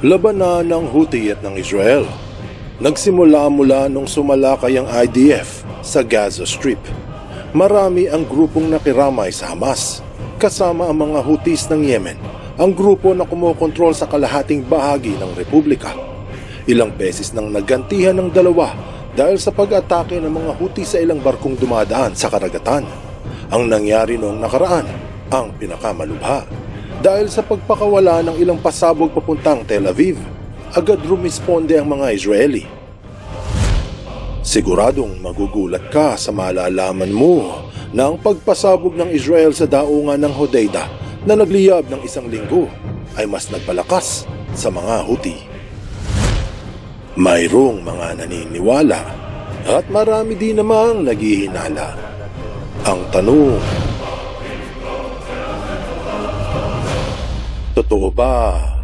Labanan ng Houthi at ng Israel. Nagsimula mula nung sumalakay ang IDF sa Gaza Strip. Marami ang grupong nakiramay sa Hamas, kasama ang mga Houthis ng Yemen, ang grupo na kumokontrol sa kalahating bahagi ng Republika. Ilang beses nang nagantihan ng dalawa dahil sa pag-atake ng mga Houthi sa ilang barkong dumadaan sa karagatan. Ang nangyari noong nakaraan, ang pinakamalubha. Dahil sa pagpakawala ng ilang pasabog papuntang Tel Aviv, agad rumisponde ang mga Israeli. Siguradong magugulat ka sa malalaman mo na ang pagpasabog ng Israel sa daungan ng Hodeida na nagliyab ng isang linggo ay mas nagpalakas sa mga Houthi. Mayroong mga naniniwala at marami din namang naghihinala. Ang tanong, totoo ba?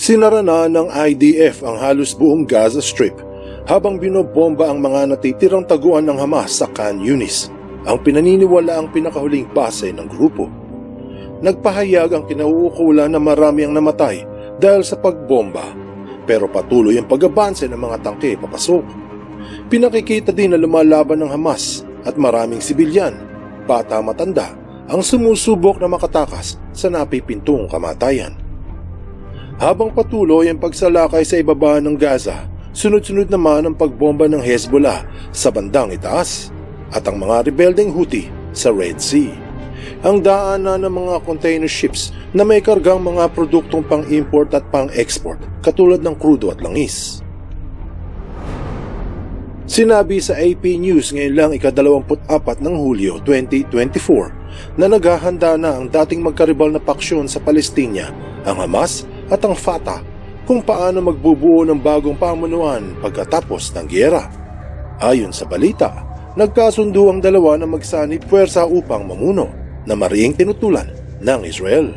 Sinara na ng IDF ang halos buong Gaza Strip habang binobomba ang mga natitirang taguan ng Hamas sa Khan Yunis, ang pinaniniwala ang pinakahuling base ng grupo. Nagpahayag ang kinauukulan na marami ang namatay dahil sa pagbomba, pero patuloy ang pag-abanse ng mga tangke papasok. Pinakikita din na lumalaban ng Hamas at maraming sibilyan, bata matanda, ang sumusubok na makatakas sa napipintong kamatayan. Habang patuloy ang pagsalakay sa ibaba ng Gaza, sunod-sunod naman ang pagbomba ng Hezbollah sa bandang itaas at ang mga rebeldeng Houthi sa Red Sea. Ang daanan ng mga container ships na may kargang mga produktong pang-import at pang-export katulad ng krudo at langis. Sinabi sa AP News ngayon lang ika-24 ng Hulyo 2024 na naghahanda na ang dating magkaribal na paksyon sa Palestina, ang Hamas at ang Fatah kung paano magbubuo ng bagong pamunuan pagkatapos ng giyera. Ayon sa balita, nagkasundo ang dalawa na magsanib puwersa upang mamuno na mariing tinutulan ng Israel.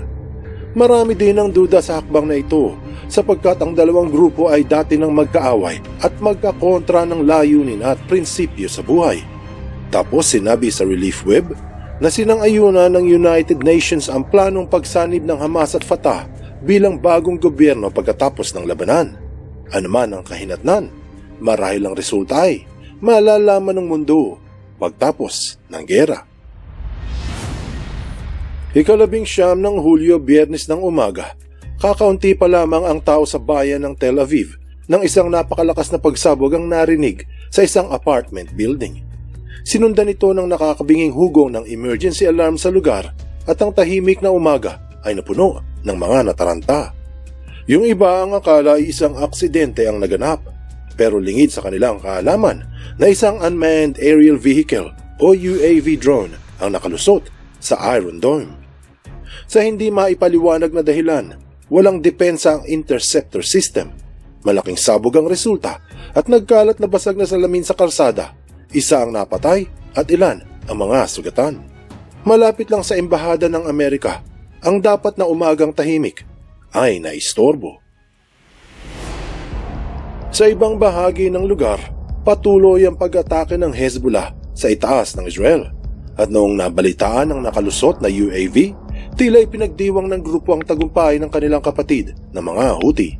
Marami din ang duda sa hakbang na ito sapagkat ang dalawang grupo ay dati nang magkaaway at magkakontra ng layunin at prinsipyo sa buhay. Tapos sinabi sa Relief Web na sinang-ayuna ng United Nations ang planong pagsanib ng Hamas at Fatah bilang bagong gobyerno pagkatapos ng labanan. Ano man ang kahinatnan, marahil ang resulta ay malalaman ng mundo pagtapos ng gera. Ikalabing siyam ng Hulyo biyernes ng umaga, kakaunti pa lamang ang tao sa bayan ng Tel Aviv nang isang napakalakas na pagsabog ang narinig sa isang apartment building. Sinundan ito ng nakakabinging hugong ng emergency alarm sa lugar at ang tahimik na umaga ay napuno ng mga nataranta. Yung iba ang akala ay isang aksidente ang naganap, pero lingid sa kanilang kaalaman na isang unmanned aerial vehicle o UAV drone ang nakalusot sa Iron Dome. Sa hindi maipaliwanag na dahilan, walang depensa ang interceptor system. Malaking sabog ang resulta at nagkalat na basag na salamin sa kalsada. Isa ang napatay at ilan ang mga sugatan. Malapit lang sa embahada ng Amerika ang dapat na umagang tahimik ay naistorbo. Sa ibang bahagi ng lugar, patuloy ang pag-atake ng Hezbollah sa itaas ng Israel. At noong nabalitaan ng nakalusot na UAV, tila'y pinagdiwang ng grupo ang tagumpay ng kanilang kapatid na mga Houthi.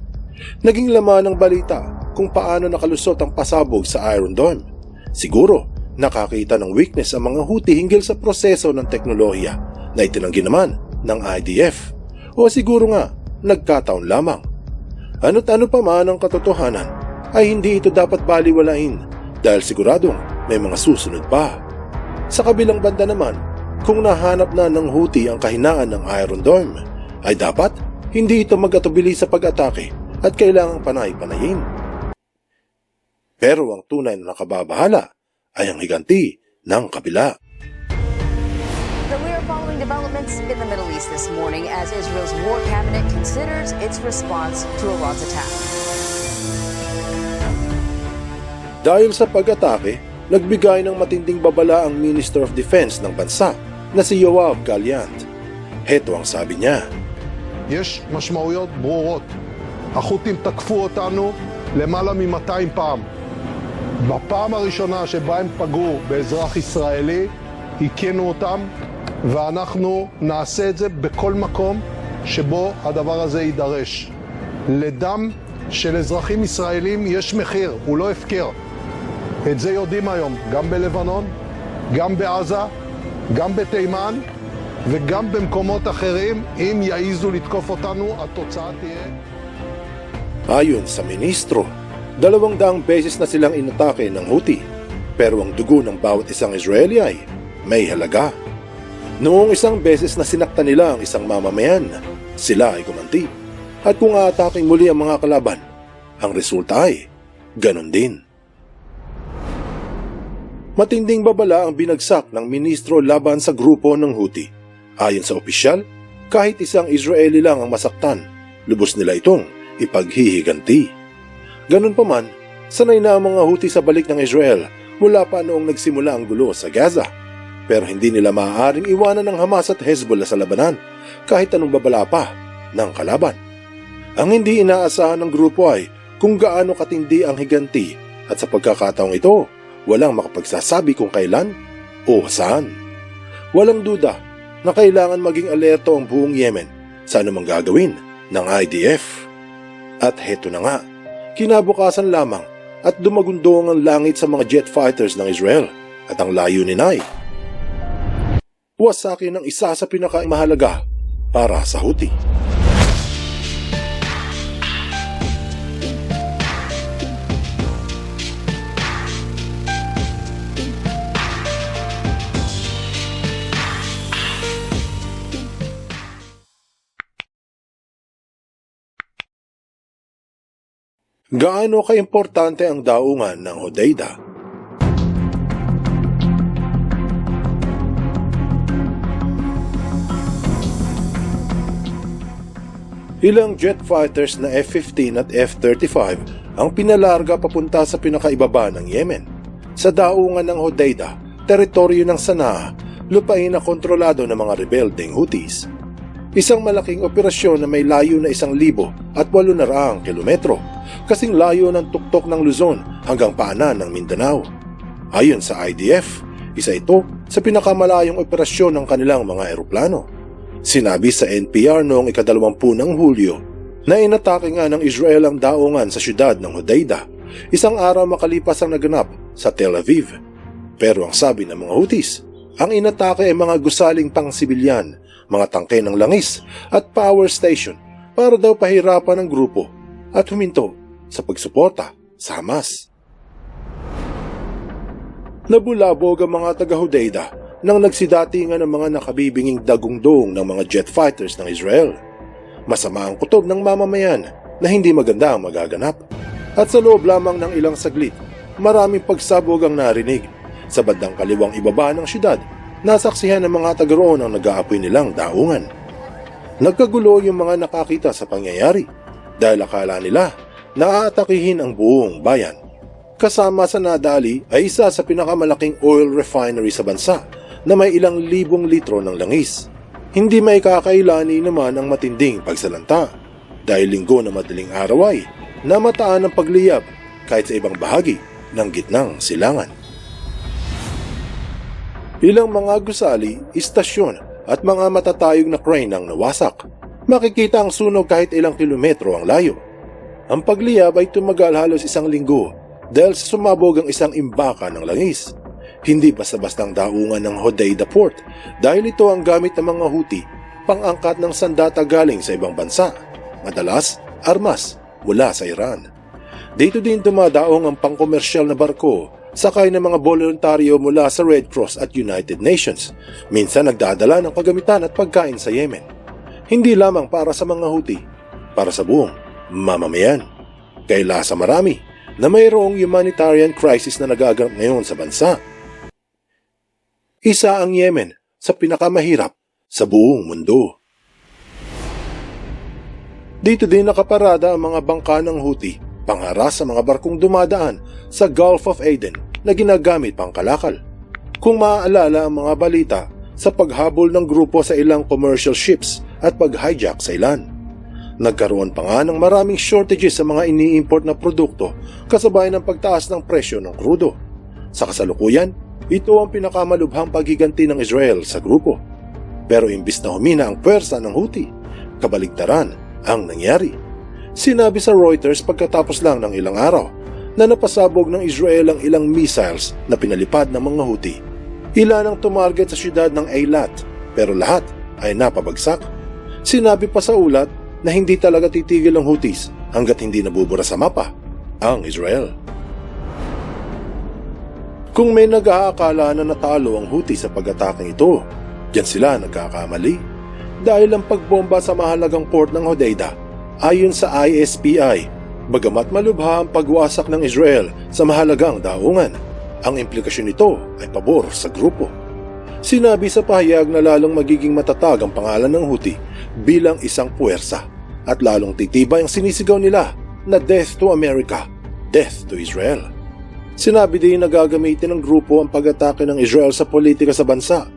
Naging laman ng balita kung paano nakalusot ang pasabog sa Iron Dome. Siguro, nakakita ng weakness ang mga Houthi hinggil sa proseso ng teknolohiya na itinanggi naman ng IDF. O siguro nga, nagkataon lamang. Ano't ano pa man ang katotohanan, ay hindi ito dapat baliwalain dahil siguradong may mga susunod pa. Sa kabilang banda naman, kung nahanap na ng Houthi ang kahinaan ng Iron Dome, ay dapat hindi ito magatubili sa pag-atake at kailangang panay-panayin. Pero ang tunay na nakababahala ay ang higanti ng kabila But we are following developments in the Middle East this morning as Israel's war cabinet considers its response to Iran's attack. Dahil sa pag-atake, nagbigay ng matinding babala ang Minister of Defense ng bansa na si Yoav Gallant. Heto ang sabi niya. יש משמעויות ברורות. החות'ים תקפו אותנו למעלה מ-200 פעם. בפעם הראשונה שבה הם פגעו באזרח ישראלי, הכינו אותם, ואנחנו נעשה את זה בכל מקום שבו הדבר הזה יידרש. לדם של אזרחים ישראלים יש מחיר, הוא לא הפקר. את זה יודעים היום, גם בלבנון, גם בעזה, גם בתימן וגם במקומות אחרים. אם יעיזו לתקוף אותנו, התוצאה תהיה... Ayon sa ministro, dalawang daang beses na silang inatake ng Houthi, pero ang dugo ng bawat isang Israeli ay may halaga. Noong isang beses na sinaktan nila ang isang mamamayan, sila ay gumanti. At kung aataking muli ang mga kalaban, ang resulta ay ganon din. Matinding babala ang binagsak ng ministro laban sa grupo ng Houthi. Ayon sa opisyal, kahit isang Israeli lang ang masaktan, lubos nila itong ipaghihiganti. Ganun pa man, sanay na ang mga Houthi sa balik ng Israel mula pa noong nagsimula ang gulo sa Gaza. Pero hindi nila maaaring iwanan ng Hamas at Hezbollah sa labanan kahit anong babala pa ng kalaban. Ang hindi inaasahan ng grupo ay kung gaano katindi ang higanti at sa pagkakataong ito, walang makapagsasabi kung kailan o saan. Walang duda na kailangan maging alerto ang buong Yemen sa anumang gagawin ng IDF. At heto na nga, kinabukasan lamang at dumagundong ang langit sa mga jet fighters ng Israel at ang layunin ay wasakin ng isa sa pinakamahalaga para sa Houthi. Gaano kaimportante ang daungan ng Hodeida? Ilang jet fighters na F-15 at F-35 ang pinalarga papunta sa pinakaibaba ng Yemen. Sa daungan ng Hodeida, teritoryo ng Sanaa, lupain na kontrolado ng mga rebeldeng Houthis. Isang malaking operasyon na may layo na isang libo at walo na raang kilometro, kasing layo ng tuktok ng Luzon hanggang paanan ng Mindanao. Ayon sa IDF, isa ito sa pinakamalayong operasyon ng kanilang mga eroplano. Sinabi sa NPR noong ikadalawampu ng Hulyo na inatake nga ng Israel ang daungan sa syudad ng Hodeida, isang araw makalipas ang naganap sa Tel Aviv. Pero ang sabi ng mga Houthis, ang inatake ay mga gusaling pang-sibilyan, mga tangke ng langis at power station para daw pahirapan ang grupo at huminto sa pagsuporta sa Hamas. Nabulabog ang mga taga-Hodeida nang nagsidatingan ng mga nakabibinging dagungdong ng mga jet fighters ng Israel. Masama ang kutob ng mamamayan na hindi maganda ang magaganap. At sa loob lamang ng ilang saglit, maraming pagsabog ang narinig. Sa bandang kaliwang ibaba ng syudad, nasaksihan ng mga taga roon ang nag-aapoy nilang daungan. Nagkagulo yung mga nakakita sa pangyayari dahil akala nila na aatakihin ang buong bayan. Kasama sa nadali ay isa sa pinakamalaking oil refinery sa bansa na may ilang libong litro ng langis. Hindi may kakailani naman ang matinding pagsalanta dahil linggo na madaling araw ay namataan ng pagliyab kahit sa ibang bahagi ng gitnang silangan. Ilang mga gusali, istasyon at mga matatayog na crane ang nawasak. Makikita ang sunog kahit ilang kilometro ang layo. Ang pagliyab ay tumagal halos isang linggo dahil sumabog ang isang imbaka ng langis. Hindi basta-bastang daungan ng Hodeida Port dahil ito ang gamit ng mga Houthi pang-angkat ng sandata galing sa ibang bansa. Madalas, armas mula sa Iran. Dito din dumadaong ang pangkomersyal na barko sakay ng mga voluntaryo mula sa Red Cross at United Nations. Minsan nagdadala ng kagamitan at pagkain sa Yemen. Hindi lamang para sa mga Houthi, para sa buong mamamayan. Kaila sa marami na mayroong humanitarian crisis na nagaganap ngayon sa bansa. Isa ang Yemen sa pinakamahirap sa buong mundo. Dito din nakaparada ang mga bangka ng Houthi pangharas sa mga barkong dumadaan sa Gulf of Aden na ginagamit pang kalakal. Kung maaalala ang mga balita sa paghabol ng grupo sa ilang commercial ships at pag-hijack sa ilan. Nagkaroon pa nga ng maraming shortages sa mga ini-import na produkto kasabay ng pagtaas ng presyo ng krudo. Sa kasalukuyan, ito ang pinakamalubhang paghiganti ng Israel sa grupo. Pero imbis na humina ang pwersa ng Houthi, kabaligtaran ang nangyari. Sinabi sa Reuters pagkatapos lang ng ilang araw na napasabog ng Israel ang ilang missiles na pinalipad ng mga Houthi. Ilan ang tumarget sa siyudad ng Eilat pero lahat ay napabagsak. Sinabi pa sa ulat na hindi talaga titigil ang Houthis hanggat hindi nabubura sa mapa ang Israel. Kung may nag-aakala na natalo ang Houthi sa pag-ataking ito, diyan sila nagkakamali. Dahil ang pagbomba sa mahalagang port ng Hodeida ayon sa ISPI, bagamat malubha ang pagwasak ng Israel sa mahalagang daungan, ang implikasyon nito ay pabor sa grupo. Sinabi sa pahayag na lalong magiging matatag ang pangalan ng Houthi bilang isang puwersa at lalong titibay ang sinisigaw nila na Death to America, Death to Israel. Sinabi din na gagamitin ng grupo ang pag-atake ng Israel sa politika sa bansa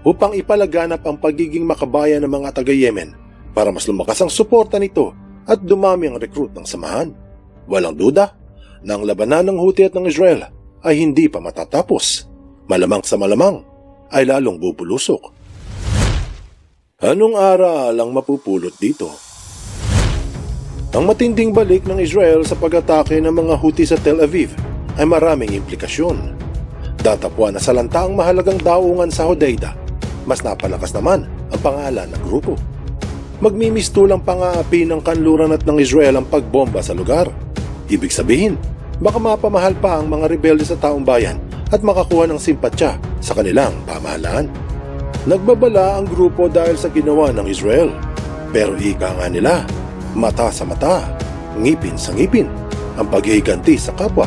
upang ipalaganap ang pagiging makabayan ng mga taga-Yemen para mas lumakas ang suporta nito at dumami ang recruit ng samahan. Walang duda na ang labanan ng Houthi at ng Israel ay hindi pa matatapos. Malamang sa malamang ay lalong bubulusok. Anong aral ang mapupulot dito? Ang matinding balik ng Israel sa pag-atake ng mga Houthi sa Tel Aviv ay maraming implikasyon. Datapwa na sa lanta ang mahalagang daungan sa Hodeida, mas napalakas naman ang pangalan ng grupo. Magmimistulang pang-aapi ng kanluran at ng Israel ang pagbomba sa lugar. Ibig sabihin, baka mapamahal pa ang mga rebelde sa taong bayan at makakuha ng simpatya sa kanilang pamahalaan. Nagbabala ang grupo dahil sa ginawa ng Israel. Pero ika nga nila, mata sa mata, ngipin sa ngipin, ang paghihiganti sa kapwa